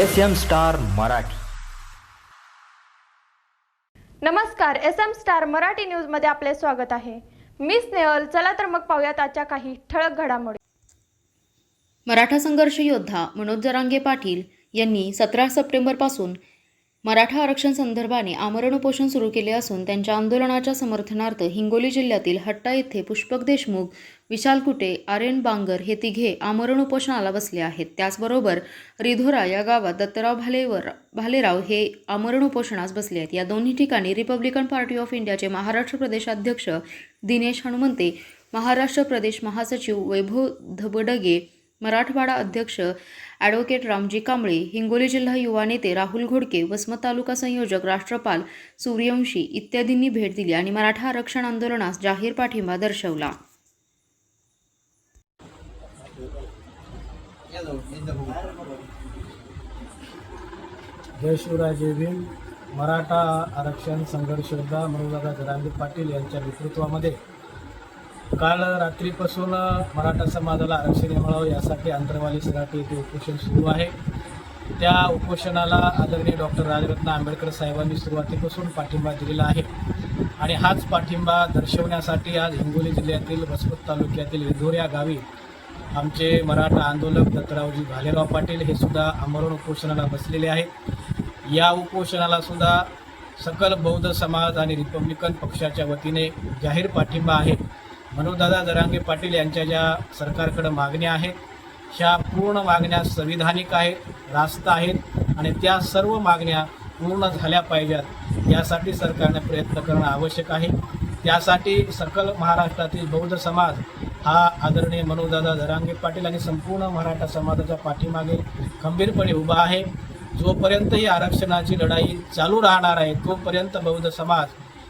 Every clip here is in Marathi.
S M star Marathi. नमस्कार एस एम स्टार मराठी न्यूजमध्ये आपले स्वागत आहे. मी स्नेहल चला तर मग पाहूयात आजच्या काही ठळक घडामोडी. मराठा संघर्ष योद्धा मनोज जरांगे पाटील यांनी सतरा सप्टेंबरपासून मराठा आरक्षण संदर्भाने आमरण उपोषण सुरू केले असून त्यांच्या आंदोलनाच्या समर्थनार्थ हिंगोली जिल्ह्यातील हट्टा येथे पुष्पक देशमुख विशाल कुटे आर्यन बांगर हे तिघे आमरण उपोषणाला बसले आहेत. त्याचबरोबर रिधोरा या गावात दत्तराव भालेवर भालेराव हे आमरण उपोषणास बसले आहेत. या दोन्ही ठिकाणी रिपब्लिकन पार्टी ऑफ इंडियाचे महाराष्ट्र प्रदेशाध्यक्ष दिनेश हनुमंते महाराष्ट्र प्रदेश महासचिव वैभव धबडगे मराठवाडा अध्यक्ष ॲडव्होकेट रामजी कांबळे हिंगोली जिल्हा युवा नेते राहुल घोडके वसमत तालुका संयोजक राष्ट्रपाल सूर्यवंशी इत्यादींनी भेट दिली आणि मराठा आरक्षण आंदोलनास जाहीर पाठिंबा दर्शवला. जय शिवराय जय भीम मराठा आरक्षण संघर्ष योद्धा मनोजदादा जरांगे पाटील यांच्या नेतृत्वामध्ये. काल रात्रीपासून मराठा समाजाला आरक्षण मिळावं यासाठी आंतरवाली सराटी येथे उपोषण सुरू आहे. त्या उपोषणाला आदरणीय डॉक्टर राजरत्न आंबेडकर साहेबांनी सुरुवातीपासून पाठिंबा दिलेला आहे. आणि हाच पाठिंबा दर्शवण्यासाठी आज हिंगोली जिल्ह्यातील वसमत तालुक्यातील इंदोर या गावी आमचे मराठा आंदोलक दत्तरावजी भालेराव पाटील हे सुद्धा आमरण उपोषणाला बसलेले आहेत. या उपोषणाला सुद्धा सकल बौद्ध समाज आणि रिपब्लिकन पक्षाच्या वतीने जाहीर पाठिंबा आहे. मनोजदादा जरांगे पाटील यांच्या ज्या सरकारकडं मागण्या आहेत ह्या पूर्ण मागण्या संविधानिक आहेत रास्त आहेत आणि त्या सर्व मागण्या पूर्ण झाल्या पाहिजेत. यासाठी सरकारने प्रयत्न करणं आवश्यक आहे. त्यासाठी सकल महाराष्ट्रातील बौद्ध समाज हा आदरणीय मनोजदादा धरांगे पाटील आणि संपूर्ण मराठा समाजाच्या पाठीमागे खंबीरपणे उभा आहे. जोपर्यंत ही आरक्षणाची लढाई चालू राहणार आहे तोपर्यंत बौद्ध समाज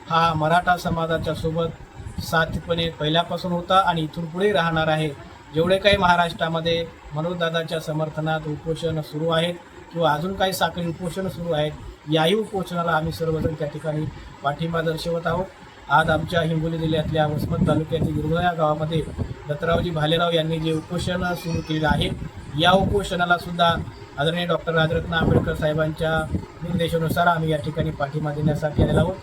हा मराठा समाजाच्या सोबत साथीपणे पहिल्यापासून होता आणि इथून पुढे राहणार आहे. जेवढे काही महाराष्ट्रामध्ये मनोजदादाच्या समर्थनात उपोषण सुरू आहेत किंवा अजून काही साखळी उपोषण सुरू आहेत याही उपोषणाला आम्ही सर्वजण त्या ठिकाणी पाठिंबा दर्शवत आहोत. आज आमच्या हिंगोली जिल्ह्यातल्या वसमत तालुक्यातील दुर्गा या गावामध्ये दत्तरावजी भालेराव यांनी जे उपोषण सुरू केलेलं आहे या उपोषणाला सुद्धा आदरणीय डॉक्टर राजरत्न आंबेडकर साहेबांच्या निर्देशानुसार आम्ही या ठिकाणी पाठिंबा देण्यासाठी आलेलो आहोत.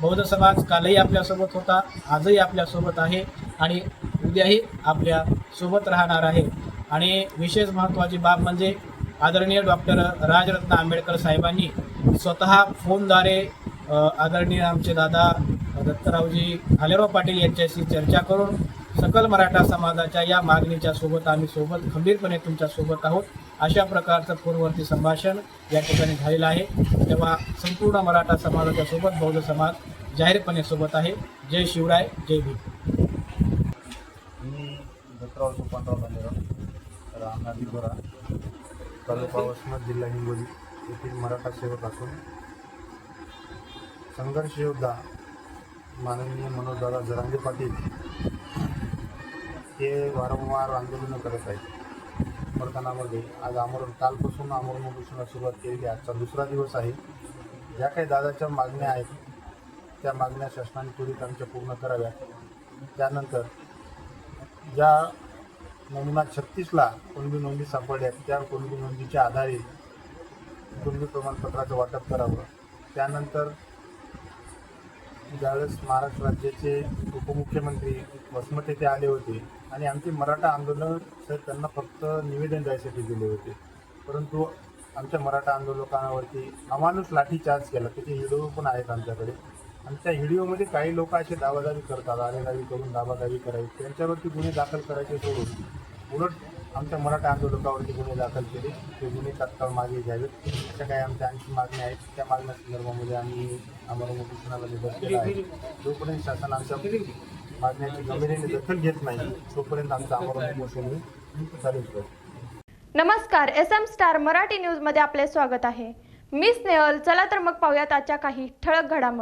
बौद्ध समाज कालही आपल्यासोबत होता आजही आपल्यासोबत आहे आणि उद्याही आपल्यासोबत राहणार आहे. आणि विशेष महत्त्वाची बाब म्हणजे आदरणीय डॉक्टर राजरत्न आंबेडकर साहेबांनी स्वतः फोनद्वारे आदरणीय आमचे दादा दत्तरावजी भालेराव पाटील यांच्याशी चर्चा करून सकल मराठा समाजाच्या या मागणीच्या सोबत आम्ही सोबत खंबीरपणे तुमच्यासोबत आहोत. अशा प्रकारचं पूर्ववर्ती संभाषण या ठिकाणी झालेलं आहे. तेव्हा संपूर्ण मराठा समाजाच्या सोबत बौद्ध समाज जाहीरपणे सोबत आहे. जय शिवराय जय भीम. मी दत्तराव सुपानराव भालेराव राहणार दिगोरा तालुका वसमत जिल्हा हिंगोली येथील मराठा सेवक असून संघर्ष योद्धा माननीय मनोजदादा जरांगे पाटील हे वारंवार आंदोलनं करत आहेत. समर्थनामध्ये आज आमरण कालपासून आमरण उपोषणाला सुरुवात केलेली आहे. आजचा दुसरा दिवस आहे. ज्या काही दादाच्या मागण्या आहेत त्या मागण्या शासनाने त्वरित आमच्या पूर्ण कराव्या त्यानंतर ज्या नमुना छत्तीसला कुणबी नोंदी सापडल्या त्या कुणबी नोंदीच्या आधारे कुणबी प्रमाणपत्राचं वाटप करावं. त्यानंतर ज्यावेळेस महाराष्ट्र राज्याचे उपमुख्यमंत्री वसमत येथे आले होते आणि आमचे मराठा आंदोलन सर त्यांना फक्त निवेदन द्यायसाठी दिले होते. परंतु आमच्या मराठा आंदोलकांवरती अमानुष लाठीचार्ज केला. त्याचे व्हिडिओ पण आहेत आमच्याकडे. आणि त्या व्हिडिओमध्ये काही लोक असे दावादावी करतात आरेदावी करून दाबादाबी करायची त्यांच्यावरती गुन्हे दाखल करायचे सोडून उलट आमच्या मराठा आंदोलकावरती गुन्हे दाखल केले. ते गुन्हे तात्काळ मागे घ्यावेत अशा काही आमच्या आणखी मागण्या आहेत. त्या मागण्या संदर्भामध्ये आम्ही आम्हाला उपोषणाला बसलेला आहे. जोपर्यंत शासन आमच्या मागण्याची गंभीर्याने दखल घेत नाही तोपर्यंत आमचं आम्हाला उपोषण हे चालूच नमस्कार. एस एम स्टार मराठी न्यूजमध्ये आपले स्वागत आहे. मी स्नेहल. चला तर मग पाहूयात आजच्या काही ठळक घडामोडी.